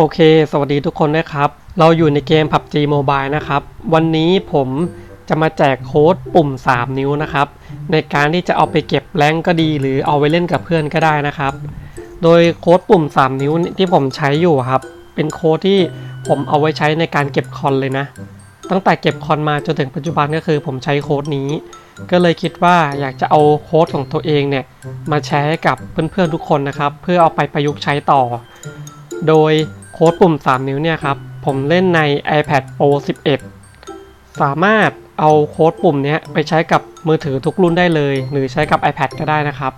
โอเค สวัสดีทุกคนนะครับ เราอยู่ในเกม PUBG Mobile นะครับ วันนี้ผมจะมาแจกโค้ดปุ่ม 3 นิ้วนะครับ ในการที่จะเอาไปเก็บแรงก็ดี หรือเอาไว้เล่นกับเพื่อนก็ได้นะครับ โดยโค้ดปุ่ม 3 นิ้วที่ผมใช้อยู่ครับ เป็นโค้ดที่ผมเอาไว้ใช้ในการเก็บคอนเลยนะ ตั้งแต่เก็บคอนมาจนถึงปัจจุบันก็คือผมใช้โค้ดนี้ ก็เลยคิดว่าอยากจะเอาโค้ดของตัวเองเนี่ยมาแชร์ให้กับเพื่อนๆทุกคนนะครับ เพื่อเอาไปประยุกต์ใช้ต่อ โดย ค้ดปุ่ม 3 นิ้วเนี่ยครับ ผมเล่นใน iPad Pro 11 สามารถเอาโค้ดปุ่มนี้ไปใช้กับมือถือทุกรุ่นได้เลย หรือใช้กับ iPad ก็ได้นะครับ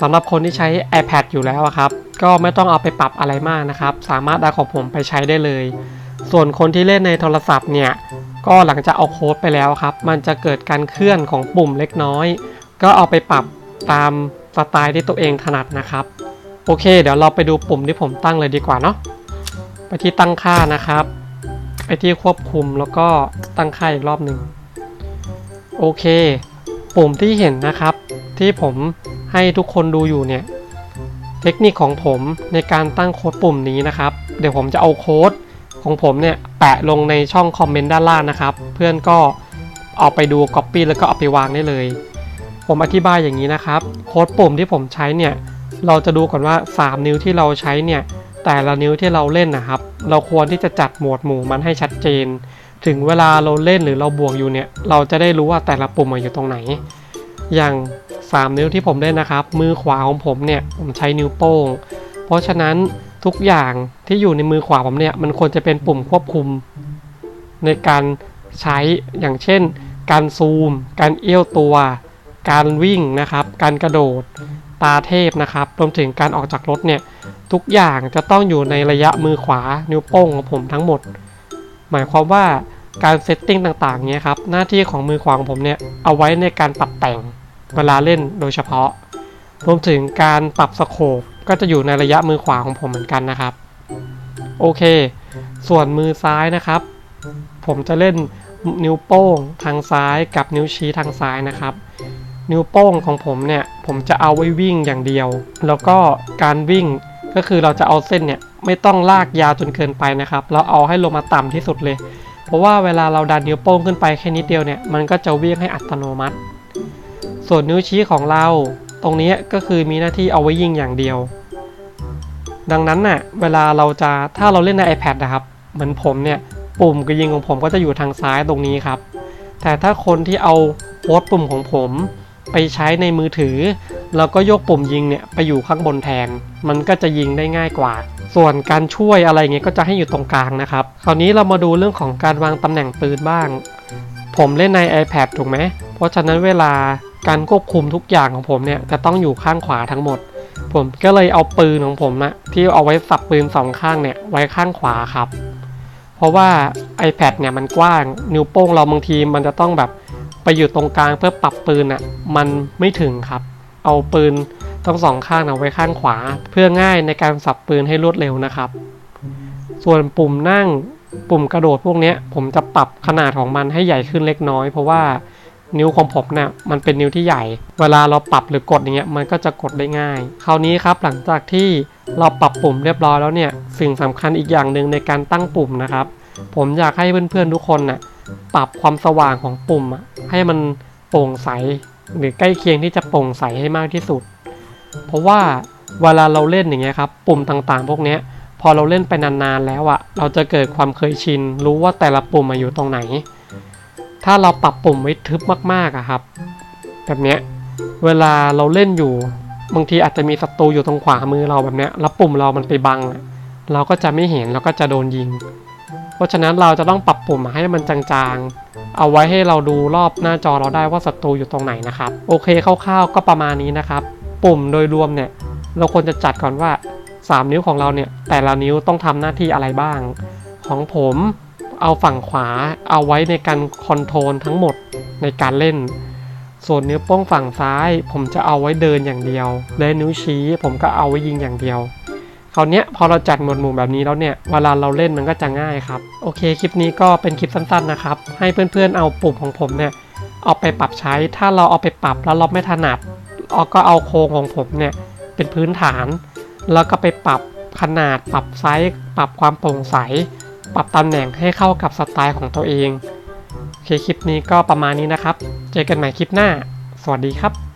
สำหรับคนที่ใช้ iPad อยู่แล้วครับ ก็ไม่ต้องเอาไปปรับอะไรมากนะครับ สามารถเอาของผมไปใช้ได้เลย ส่วนคนที่เล่นในโทรศัพท์เนี่ย ก็หลังจากเอาโค้ดไปแล้วครับ มันจะเกิดการเคลื่อนของปุ่มเล็กน้อย ก็เอาไปปรับตามสไตล์ที่ตัวเองถนัดนะครับ โอเค เดี๋ยวเราไปดูปุ่มที่ผมตั้งเลยดีกว่าเนาะ ไปที่ตั้งค่านะครับ ไปที่ควบคุมแล้วก็ตั้งค่าอีกรอบหนึ่งโอเค ปุ่มที่เห็นนะครับ ที่ผมให้ทุกคนดูอยู่เนี่ย เทคนิคของผมในการตั้งโค้ดปุ่มนี้นะครับ เดี๋ยวผมจะเอาโค้ดของผมเนี่ยแปะลงในช่องคอมเมนต์ด้านล่างนะครับ เพื่อนก็เอาไปดู Copy แล้วก็เอาไปวางได้เลย ผมอธิบายอย่างนี้นะครับ โค้ดปุ่มที่ผมใช้เนี่ย เราจะดูก่อนว่า 3 นิ้วที่เราใช้เนี่ย แต่ละนิ้วที่เราเล่นนะครับ เราควรที่จะจัดหมวดหมู่มันให้ชัดเจน ถึงเวลาเราเล่นหรือเราบวกอยู่เนี่ย เราจะได้รู้ว่าแต่ละปุ่มอยู่ตรงไหน อย่าง 3 นิ้วที่ผมเล่นนะครับ มือขวาของผมเนี่ยผมใช้นิ้วโป้ง เพราะฉะนั้นทุกอย่างที่อยู่ในมือขวาผมเนี่ยมันควรจะเป็นปุ่มควบคุม ในการใช้อย่างเช่น การซูม การเอี้ยวตัว การวิ่งนะครับ การกระโดด ตาเทพนะครับรวมถึงการออกจากรถเนี่ยทุกอย่างจะต้องอยู่ในระยะมือขวานิ้วโป้งของผมทั้งหมด หมายความว่าการเซตติ้งต่างๆเนี้ยครับหน้าที่ของมือขวาของผมเนี่ยเอาไว้ในการปรับแต่งเวลาเล่นโดยเฉพาะ รวมถึงการปรับสโคปก็จะอยู่ในระยะมือขวาของผมเหมือนกันนะครับ โอเค ส่วนมือซ้ายนะครับ ผมจะเล่นนิ้วโป้งทางซ้ายกับนิ้วชี้ทางซ้ายนะครับ นิ้วโป้งของผมเนี่ย ผมจะเอาไว้วิ่งอย่างเดียว แล้วก็การวิ่งก็คือเราจะเอาเส้นเนี่ยไม่ต้องลากยาวจนเกินไปนะครับ เราเอาให้ลงมาต่ำที่สุดเลย เพราะว่าเวลาเราดันนิ้วโป้งขึ้นไปแค่นิดเดียวเนี่ย มันก็จะวิ่งให้อัตโนมัติ ส่วนนิ้วชี้ของเรา ตรงนี้ก็คือมีหน้าที่เอาไว้ยิงอย่างเดียว ดังนั้นน่ะ เวลาเราจะ ถ้าเราเล่นใน iPad นะครับ เหมือนผมเนี่ย ปุ่มกระยิงของผมก็จะอยู่ทางซ้ายตรงนี้ครับ แต่ถ้าคนที่เอาโค้ดปุ่มของผม ไปใช้ในมือถือ แล้วก็ยกปุ่มยิงเนี่ยไปอยู่ข้างบนแทน มันก็จะยิงได้ง่ายกว่า ส่วนการช่วยอะไรเงี้ยก็จะให้อยู่ตรงกลางนะครับ คราวนี้เรามาดูเรื่องของการวางตำแหน่งปืนบ้าง ผมเล่นใน iPad ถูกไหม เพราะฉะนั้นเวลาการควบคุมทุกอย่างของผมเนี่ยจะต้องอยู่ข้างขวาทั้งหมด ผมก็เลยเอาปืนของผมนะที่เอาไว้สับปืนสองข้างเนี่ยไว้ข้างขวาครับ เพราะว่า iPad เนี่ยมันกว้างนิ้วโป้งเราบางทีมันจะต้องแบบ ไปอยู่ตรงกลางเพื่อปรับปืนอะมันไม่ถึงครับ เอาปืนทั้งสองข้างเอาไว้ข้างขวา เพื่อง่ายในการสับปืนให้รวดเร็วนะครับ ส่วนปุ่มนั่งปุ่มกระโดดพวกนี้ผมจะปรับขนาดของมันให้ใหญ่ขึ้นเล็กน้อย เพราะว่านิ้วของผมเนี่ยมันเป็นนิ้วที่ใหญ่ เวลาเราปรับหรือกดอย่างเงี้ยมันก็จะกดได้ง่าย คราวนี้ครับหลังจากที่เราปรับปุ่มเรียบร้อยแล้วเนี่ยสิ่งสำคัญอีกอย่างหนึ่งในการตั้งปุ่มนะครับ ผมอยากให้เพื่อนๆทุกคนน่ะปรับความสว่างของปุ่มอะ ให้มันโปร่งใส หรือใกล้เคียงที่จะโปร่งใสให้มากที่สุด เพราะว่าเวลาเราเล่นอย่างเงี้ยครับปุ่มต่างๆ พวกเนี้ยพอเราเล่นไปนานๆแล้วอะเราจะเกิดความเคยชิน รู้ว่าแต่ละปุ่มมาอยู่ตรงไหน ถ้าเราปรับปุ่มไว้ทึบมากๆอะครับ แบบเนี้ยเวลาเราเล่นอยู่บางทีอาจจะมีศัตรูอยู่ตรงขวามือเราแบบเนี้ยแล้วปุ่มเรามันไปบังเราก็จะไม่เห็นเราก็จะโดนยิง เพราะฉะนั้นเราจะต้องปรับปุ่มให้มันจางๆ เอาไว้ให้เราดูรอบหน้าจอเราได้ว่าศัตรูอยู่ตรงไหนนะครับ โอเคคร่าวๆก็ประมาณนี้นะครับ ปุ่มโดยรวมเนี่ย เราควรจะจัดก่อนว่า 3 นิ้วของเราเนี่ย แต่ละนิ้วต้องทำหน้าที่อะไรบ้าง ของผมเอาฝั่งขวาเอาไว้ในการคอนโทรลทั้งหมดในการเล่น ส่วนนิ้วโป้งฝั่งซ้าย ผมจะเอาไว้เดินอย่างเดียว และนิ้วชี้ผมก็เอาไว้ยิงอย่างเดียว คราวนี้พอเราจัดหมวดหมู่แบบนี้แล้วเนี่ยเวลาเราเล่นมันก็จะง่ายครับ โอเคคลิปนี้ก็เป็นคลิปสั้นๆนะครับ ให้เพื่อนๆเอาปุ่มของผมเนี่ยเอาไปปรับใช้ ถ้าเราเอาไปปรับแล้วเราไม่ถนัดเราก็เอาโครงของผมเนี่ยเป็นพื้นฐาน แล้วก็ไปปรับขนาดปรับไซส์ปรับความโปร่งใส ปรับตำแหน่งให้เข้ากับสไตล์ของตัวเองโอเคคลิปนี้ก็ประมาณนี้นะครับ เจอกันใหม่คลิปหน้า สวัสดีครับ